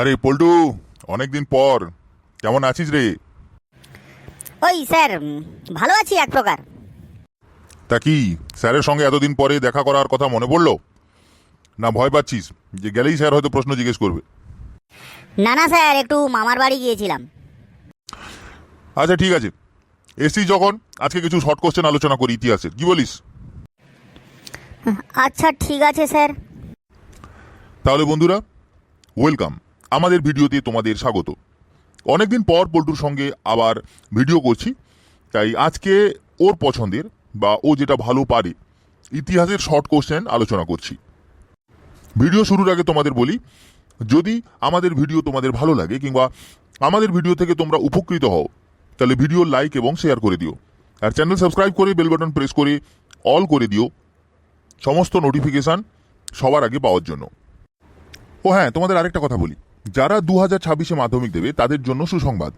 আরে পল্টু অনেকদিন পর। কেমন আছিস রে? ওই স্যার ভালো আছি এক প্রকার। তা কি স্যারের সঙ্গে এতদিন পরে দেখা করার কথা মনে পড়ল? না ভয় পাচ্ছিস যে গেলেই স্যার হয়তো প্রশ্ন জিজ্ঞেস করবে। না না স্যার একটু মামার বাড়ি গিয়েছিলাম। আচ্ছা ঠিক আছে। এসি যখন আজকে কিছু শর্ট কোশ্চেন আলোচনা করি ইতিহাসের। কি বলিস? আচ্ছা ঠিক আছে স্যার। তাহলে বন্ধুরা ওয়েলকাম আমাদের ভিডিওতে তোমাদের স্বাগত। অনেকদিন পর পল্টুর সঙ্গে আবার ভিডিও করছি, তাই আজকে ওর পছন্দের বা ও যেটা ভালো পারে, ইতিহাসের শর্ট কোশ্চেন আলোচনা করছি। ভিডিও শুরুর আগে তোমাদের বলি, যদি আমাদের ভিডিও তোমাদের ভালো লাগে কিংবা আমাদের ভিডিও থেকে তোমরা উপকৃত হও, তাহলে ভিডিও লাইক এবং শেয়ার করে দিও। আর চ্যানেল সাবস্ক্রাইব করে বেল বাটন প্রেস করে অল করে দিও, সমস্ত নোটিফিকেশান সবার আগে পাওয়ার জন্য। ও হ্যাঁ তোমাদের আরেকটা কথা বলি। যারা দু হাজার ছাব্বিশে মাধ্যমিক দেবে তাদের জন্য সুসংবাদ।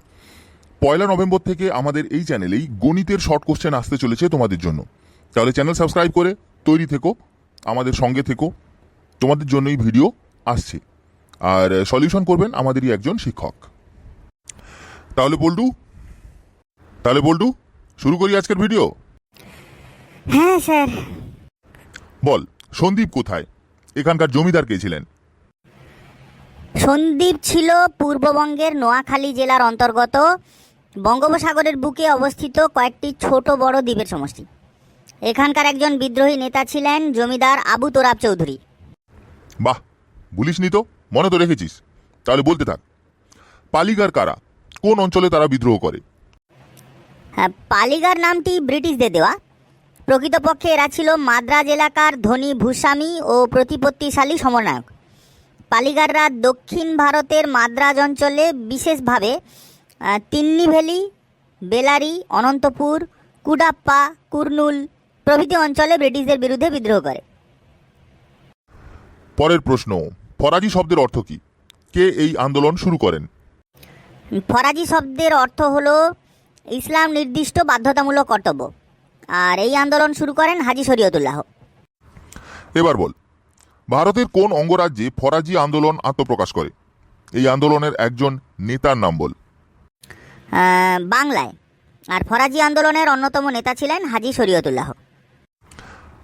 পয়লা নভেম্বর থেকে আমাদের এই চ্যানেলেই গণিতের শর্ট কোশ্চেন আসতে চলেছে তোমাদের জন্য। তাহলে চ্যানেল সাবস্ক্রাইব করে তৈরি থেকো আমাদের সঙ্গে থেকো তোমাদের জন্যই ভিডিও আসছে। আর সলিউশন করবেন আমাদেরই একজন শিক্ষক। তাহলে বল্টু তাহলে বল্টু শুরু করি আজকের ভিডিও? হ্যাঁ স্যার। বল সন্দীপ কোথায়? এখানকার জমিদার কে ছিলেন? সন্দ্বীপ ছিল পূর্ববঙ্গের নোয়াখালী জেলার অন্তর্গত। বঙ্গোপসাগরের বুকে অবস্থিত কয়েকটি ছোট বড় দ্বীপের সমষ্টি। এখানকার একজন বিদ্রোহী নেতা ছিলেন জমিদার আবু তোরাব চৌধুরী। বাহ বলিসনি তো মনে তো রেখেছিস। তাহলে বলতে থাক পালিগার কারা? কোন অঞ্চলে তারা বিদ্রোহ করে? হ্যাঁ, পালিগার নামটি ব্রিটিশদের দেওয়া। প্রকৃতপক্ষে এরা ছিল মাদ্রাজ এলাকার ধনী ভূস্বামী ও প্রতিপত্তিশালী সমন্বয়ক। পালিগাররা দক্ষিণ ভারতের মাদ্রাজ অঞ্চলে বিশেষভাবে আহ, তিন্নি ভ্যালি বেলারি অনন্তপুর কুডাপ্পা কুর্নুল প্রভৃতি অঞ্চলে ব্রিটিশদের বিরুদ্ধে বিদ্রোহ করে। পরের প্রশ্ন ফরাজি শব্দের অর্থ কি? কে এই আন্দোলন শুরু করেন? ফরাজি শব্দের অর্থ হলো ইসলাম নির্দিষ্ট বাধ্যতামূলক কর্তব্য। আর এই আন্দোলন শুরু করেন হাজি শরীয়তুল্লাহ। এবার বল ভারতের কোন অঙ্গরাজ্যে ফরাজি আন্দোলন আত্মপ্রকাশ করে? এই আন্দোলনের একজন নেতার নাম বল। বাংলায়। আর ফরাজি আন্দোলনের অন্যতম নেতা ছিলেন হাজি শরীয়তুল্লাহ।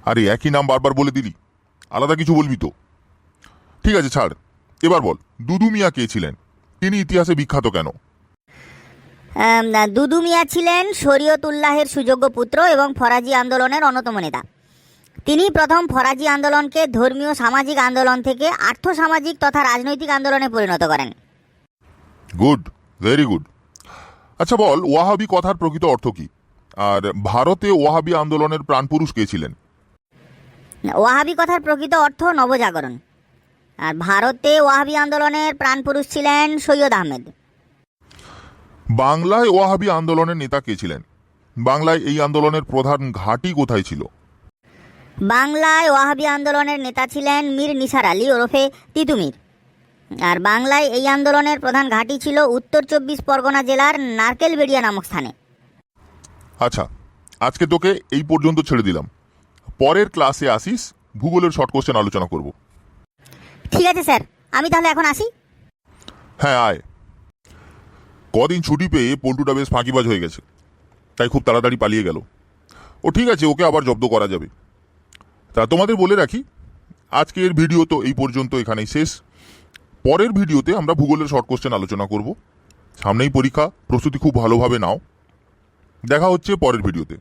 আরে একই নাম বারবার বলে দিলি। আলাদা কিছু বলবি তো। ঠিক আছে ছাড়। এবার বল দুদু মিয়া কে ছিলেন? তিনি ইতিহাসে বিখ্যাত কেন? দুদু মিয়া ছিলেন শরীয়তুল্লাহের সুযোগ্য পুত্র এবং ফরাজি আন্দোলনের অন্যতম নেতা। তিনি প্রথম ফরাজি আন্দোলনকে ধর্মীয় সামাজিক আন্দোলন থেকে আর্থসামাজিক তথা রাজনৈতিক আন্দোলনে পরিণত করেন। Good very good. আচ্ছা বল ওয়াহাবি কথার প্রকৃত অর্থ কি? আর ভারতে ওয়াহাবি আন্দোলনের প্রাণপুরুষ কে ছিলেন? ওয়াহাবি কথার প্রকৃত অর্থ নবজাগরণ। আর ভারতে ওয়াহাবি আন্দোলনের প্রাণপুরুষ ছিলেন সৈয়দ আহমেদ। বাংলায় ওয়াহাবি আন্দোলনের নেতা কে ছিলেন? বাংলায় এই আন্দোলনের প্রধান ঘাঁটি কোথায় ছিল? বাংলায় ওয়াহাবি আন্দোলনের নেতা ছিলেন মীর নিসার আলী ওরফে তিতুমির আর বাংলায় এই আন্দোলনের প্রধান ঘাঁটি ছিল উত্তর চব্বিশ পরগনা জেলার নারকেলবেড়িয়া নামক স্থানে। আচ্ছা আজকে তোকে এই পর্যন্ত ছেড়ে দিলাম। পরের ক্লাসে আসিস ভূগোলের শর্ট কোশ্চেন আলোচনা করব। ঠিক আছে স্যার আমি তাহলে এখন আসি। হ্যাঁ আয়। কদিন ছুটি পেয়ে পল্টুটা বেশ ফাঁকিবাজ হয়ে গেছে তাই খুব তাড়াতাড়ি পালিয়ে গেল। ও ঠিক আছে ওকে আবার জব্দ করা যাবে। তা তোমাদের বলে রাখি, আজকের ভিডিও তো এই পর্যন্ত এখানেই শেষ। পরের ভিডিওতে আমরা ভূগোলের শর্ট কোশ্চেন আলোচনা করব। সামনেই পরীক্ষা, প্রস্তুতি খুব ভালোভাবে নাও। দেখা হচ্ছে পরের ভিডিওতে।